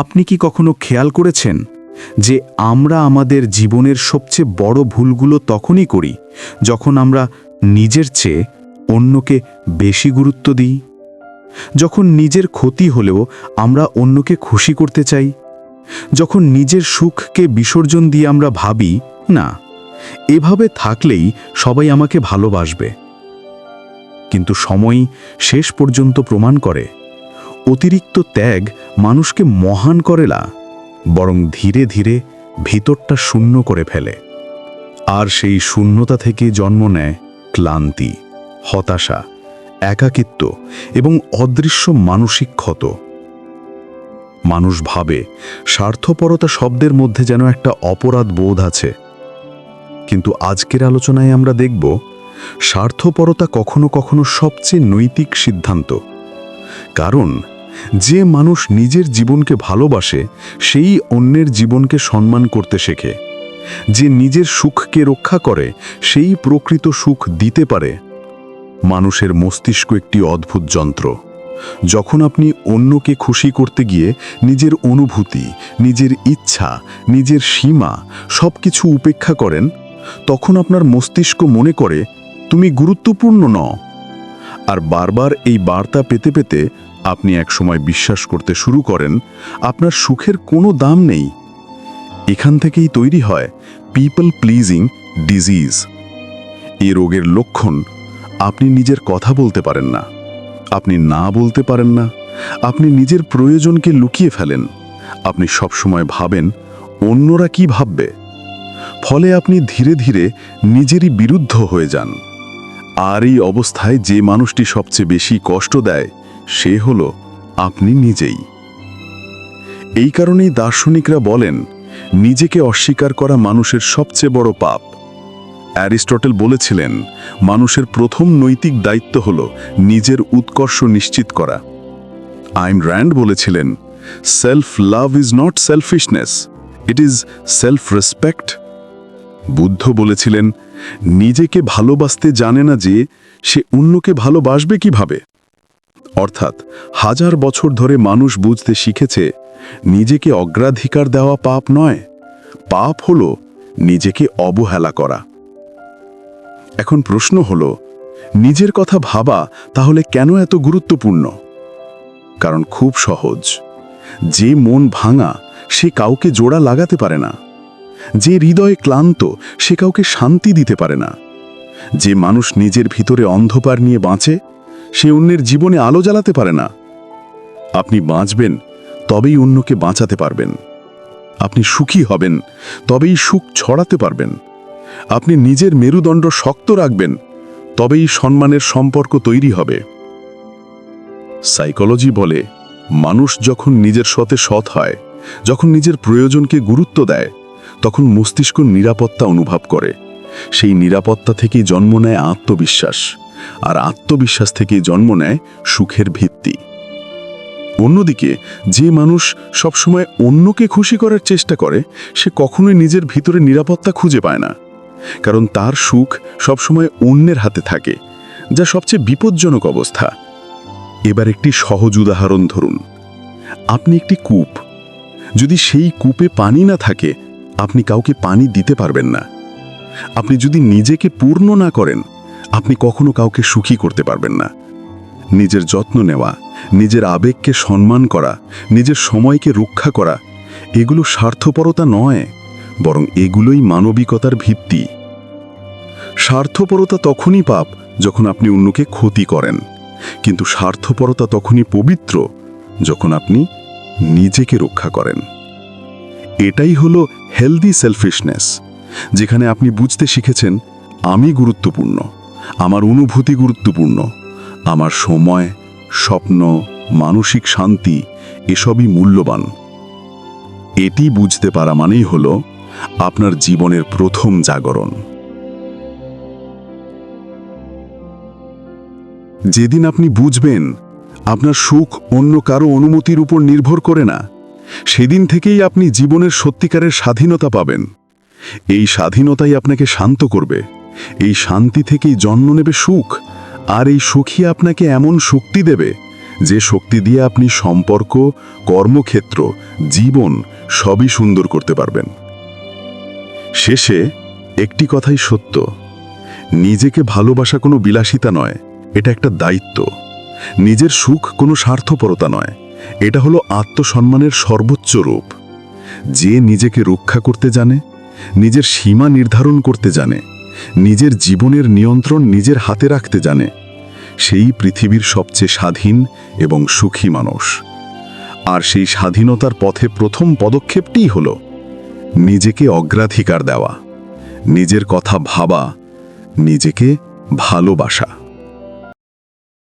আপনি কি কখনো খেয়াল করেছেন যে আমরা আমাদের জীবনের সবচেয়ে বড় ভুলগুলো তখনই করি যখন আমরা নিজের চেয়ে অন্যকে বেশি গুরুত্ব দিই? যখন নিজের ক্ষতি হলেও আমরা অন্যকে খুশি করতে চাই? যখন নিজের সুখকে বিসর্জন দিয়ে আমরা ভাবি, না, এভাবে থাকলেই সবাই আমাকে ভালোবাসবে। কিন্তু সময় শেষ পর্যন্ত প্রমাণ করে অতিরিক্ত ত্যাগ মানুষকে মহান করে না, বরং ধীরে ধীরে ভিতরটা শূন্য করে ফেলে। আর সেই শূন্যতা থেকে জন্ম নেয় ক্লান্তি, হতাশা, একাকিত্ব এবং অদৃশ্য মানসিক ক্ষত। মানুষ ভাবে স্বার্থপরতা শব্দের মধ্যে যেন একটা অপরাধ বোধ আছে। কিন্তু আজকের আলোচনায় আমরা দেখব, স্বার্থপরতা কখনো কখনো সবচেয়ে নৈতিক সিদ্ধান্ত। কারণ যে মানুষ নিজের জীবনকে ভালোবাসে, সেই অন্যের জীবনকে সম্মান করতে শেখে। যে নিজের সুখকে রক্ষা করে, সেই প্রকৃত সুখ দিতে পারে। মানুষের মস্তিষ্ক একটি অদ্ভুত যন্ত্র। যখন আপনি অন্যকে খুশি করতে গিয়ে নিজের অনুভূতি, নিজের ইচ্ছা, নিজের সীমা সব কিছু উপেক্ষা করেন, তখন আপনার মস্তিষ্ক মনে করে, তুমি গুরুত্বপূর্ণ ন আর বারবার এই বার্তা পেতে পেতে আপনি একসময় বিশ্বাস করতে শুরু করেন, আপনার সুখের কোনো দাম নেই। এখান থেকেই তৈরি হয় পিপল প্লিজিং ডিজিজ এ রোগের লক্ষণ আপনি নিজের কথা বলতে পারেন না, আপনি না বলতে পারেন না, আপনি নিজের প্রয়োজনকে লুকিয়ে ফেলেন, আপনি সবসময় ভাবেন অন্যরা কি ভাববে। ফলে আপনি ধীরে ধীরে নিজেরই বিরুদ্ধ হয়ে যান। আর এই অবস্থায় যে মানুষটি সবচেয়ে বেশি কষ্ট দেয় সে হল আপনি নিজেই। এই কারণেই দার্শনিকরা বলেন, নিজেকে অস্বীকার করা মানুষের সবচেয়ে বড় পাপ। অ্যারিস্টটেল বলেছিলেন, মানুষের প্রথম নৈতিক দায়িত্ব হল নিজের উৎকর্ষ নিশ্চিত করা। আইন র্যান্ড বলেছিলেন, self love is not selfishness, it is self respect Buddha বলেছিলেন, নিজেকে ভালোবাসতে জানে না যে সে অন্যকে ভালোবাসবে কীভাবে? অর্থাৎ হাজার বছর ধরে মানুষ বুঝতে শিখেছে, নিজেকে অগ্রাধিকার দেওয়া পাপ নয়, পাপ হল নিজেকে অবহেলা করা। এখন প্রশ্ন হল, নিজের কথা ভাবা তাহলে কেন এত গুরুত্বপূর্ণ? কারণ খুব সহজ, যে মন ভাঙা, সে কাউকে জোড়া লাগাতে পারে না। যে হৃদয়ে ক্লান্ত, সে কাউকে শান্তি দিতে পারে না। যে মানুষ নিজের ভিতরে অন্ধকার নিয়ে বাঁচে সে অন্যের জীবনে আলো জ্বালাতে পারে না। আপনি বাঁচবেন, তবেই অন্যকে বাঁচাতে পারবেন। আপনি সুখী হবেন, তবেই সুখ ছড়াতে পারবেন। আপনি নিজের মেরুদণ্ড শক্ত রাখবেন, তবেই সম্মানের সম্পর্ক তৈরি হবে। সাইকোলজি বলে, মানুষ যখন নিজের সতে সৎ হয়, যখন নিজের প্রয়োজনকে গুরুত্ব দেয়, তখন মস্তিষ্ক নিরাপত্তা অনুভব করে। সেই নিরাপত্তা থেকেই জন্ম নেয় আত্মবিশ্বাস। আর আত্মবিশ্বাস থেকে জন্ম নেয় সুখের ভিত্তি। অন্যদিকে, যে মানুষ সবসময় অন্যকে খুশি করার চেষ্টা করে, সে কখনোই নিজের ভিতরে নিরাপত্তা খুঁজে পায় না। কারণ তার সুখ সবসময় অন্যের হাতে থাকে, যা সবচেয়ে বিপজ্জনক অবস্থা। এবার একটি সহজ উদাহরণ ধরুন। আপনি একটি কূপ। যদি সেই কূপে পানি না থাকে, আপনি কাউকে পানি দিতে পারবেন না। আপনি যদি নিজেকে পূর্ণ না করেন আপনি কখনো কাউকে সুখী করতে পারবেন না। নিজের যত্ন নেওয়া, নিজের আবেগকে সম্মান করা, নিজের সময়কে রক্ষা করা, এগুলো স্বার্থপরতা নয়, বরং এগুলোই মানবিকতার ভিত্তি। স্বার্থপরতা তখনই পাপ যখন আপনি অন্যকে ক্ষতি করেন, কিন্তু স্বার্থপরতা তখনই পবিত্র যখন আপনি নিজেকে রক্ষা করেন। এটাই হলো হেলদি সেলফিশনেস যেখানে আপনি বুঝতে শিখেছেন, আমি গুরুত্বপূর্ণ। আমার অনুভূতি গুরুত্বপূর্ণ। আমার সময়, স্বপ্ন, মানসিক শান্তি এসবই মূল্যবান। এটি বুঝতে পারা মানেই হল আপনার জীবনের প্রথম জাগরণ। যেদিন আপনি বুঝবেন আপনার সুখ অন্য কারও অনুমতির উপর নির্ভর করে না, সেদিন থেকেই আপনি জীবনের সত্যিকারের স্বাধীনতা পাবেন। এই স্বাধীনতাই আপনাকে শান্ত করবে। এই শান্তি থেকেই জন্ম নেবে সুখ, আর এই সুখই আপনাকে এমন শক্তি দেবে, যে শক্তি দিয়ে আপনি সম্পর্ক, কর্মক্ষেত্র, জীবন সবই সুন্দর করতে পারবেন। শেষে একটি কথাই সত্য, নিজেকে ভালোবাসা কোনো বিলাসিতা নয়, এটা একটা দায়িত্ব। নিজের সুখ কোনো স্বার্থপরতা নয়, এটা হলো আত্মসম্মানের সর্বোচ্চ রূপ। যে নিজেকে রক্ষা করতে জানে, নিজের সীমা নির্ধারণ করতে জানে নিজের জীবনের নিয়ন্ত্রণ নিজের হাতে রাখতে জানে। সেই পৃথিবীর সবচেয়ে স্বাধীন এবং সুখী মানুষ। আর সেই স্বাধীনতার পথে প্রথম পদক্ষেপটি হল নিজেকে অগ্রাধিকার দেওয়া, নিজের কথা ভাবা, নিজেকে ভালোবাসা।